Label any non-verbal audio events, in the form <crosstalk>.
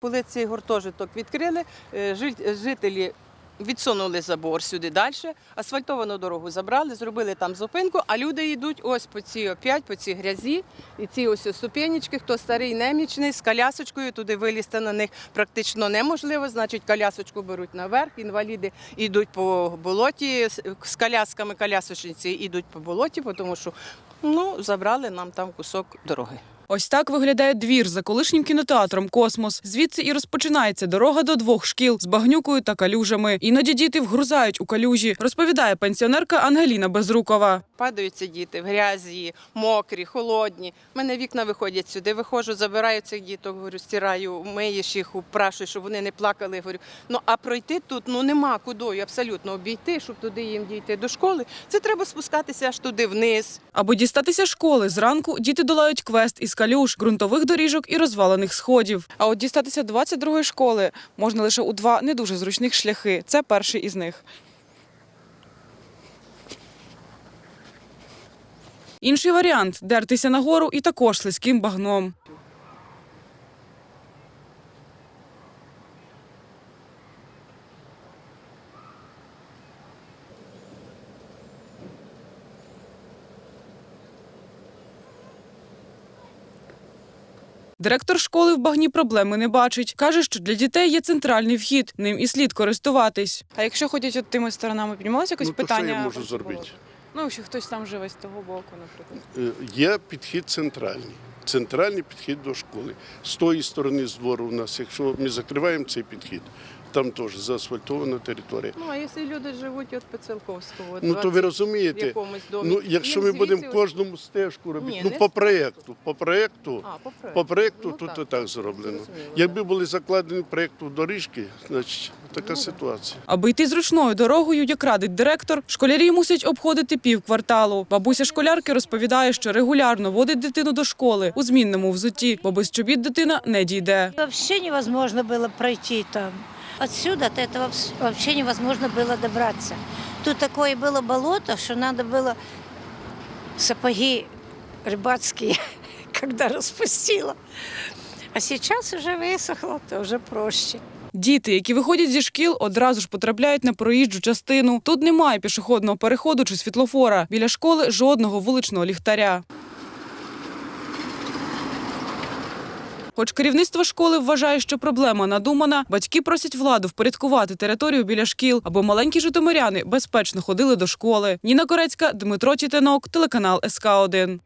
Коли цей гуртожиток відкрили, е, жителі відсунули забор сюди далі, асфальтовану дорогу забрали, зробили там зупинку, а люди йдуть ось по цій опять, по цій грязі, і ці ось ступенечки, хто старий, немічний, з колясочкою, туди вилізти на них практично неможливо, значить колясочку беруть наверх, інваліди йдуть по болоті, з- колясками колясочниці йдуть по болоті, тому що ну, забрали нам там кусок дороги. Ось так виглядає двір за колишнім кінотеатром Космос. Звідси і розпочинається дорога до двох шкіл з багнюкою та калюжами. Іноді діти вгрузають у калюжі, розповідає пенсіонерка Ангеліна Безрукова. Падаються діти в грязі, мокрі, холодні. У мене вікна виходять сюди. Виходжу, забираю цих діток, говорю, стираю, миєш їх, упрашую, щоб вони не плакали. Говорю, ну а пройти тут ну нема куди абсолютно обійти, щоб туди їм дійти до школи. Це треба спускатися аж туди вниз. Аби дістатися школи зранку, діти долають квест із калюж, ґрунтових доріжок і розвалених сходів. А от дістатися 22-ї школи можна лише у два не дуже зручних шляхи. Це перший із них. Інший варіант дертися нагору і також слизьким багном. Директор школи в багні проблеми не бачить. Каже, що для дітей є центральний вхід, ним і слід користуватись. А якщо ходять от тими сторонами, піднімалося якось Ну, то питання? що я можу зробити? Ну, якщо хтось там живе з того боку, наприклад. Е, Є підхід центральний. Центральний підхід до школи. З тої сторони з двору у нас, якщо ми закриваємо цей підхід, там теж заасфальтована територія. Ну а якщо люди живуть от по Цілковського, Ну то ви в розумієте, якомусь домі. ну якщо ми будемо звідси- кожному стежку робити, Ні, ну не по проєкту, по проєкту, А, по проекту. по проєкту Ну, тут так. і так зроблено. Якби були закладені проєкту доріжки, значить така ситуація. Аби йти зручною дорогою, як радить директор, школярі мусять обходити пів кварталу. Бабуся школярки розповідає, що регулярно водить дитину до школи у змінному взутті, бо без чобіт дитина не дійде. Вообще невозможно было пройти там. Отсюда до этого вс- вообще невозможно было добраться. Тут такое было болото, что надо было сапоги рыбацкие, <laughs> когда распустила. А сейчас уже высохло, то уже проще. Діти, які виходять зі шкіл, одразу ж потрапляють на проїжджу частину. Тут немає пішохідного переходу чи світлофора. Біля школи жодного вуличного ліхтаря. Хоч керівництво школи вважає, що проблема надумана, батьки просять владу впорядкувати територію біля шкіл, аби маленькі житомиряни безпечно ходили до школи. Ніна Корецька, Дмитро Тітенок, телеканал СК 1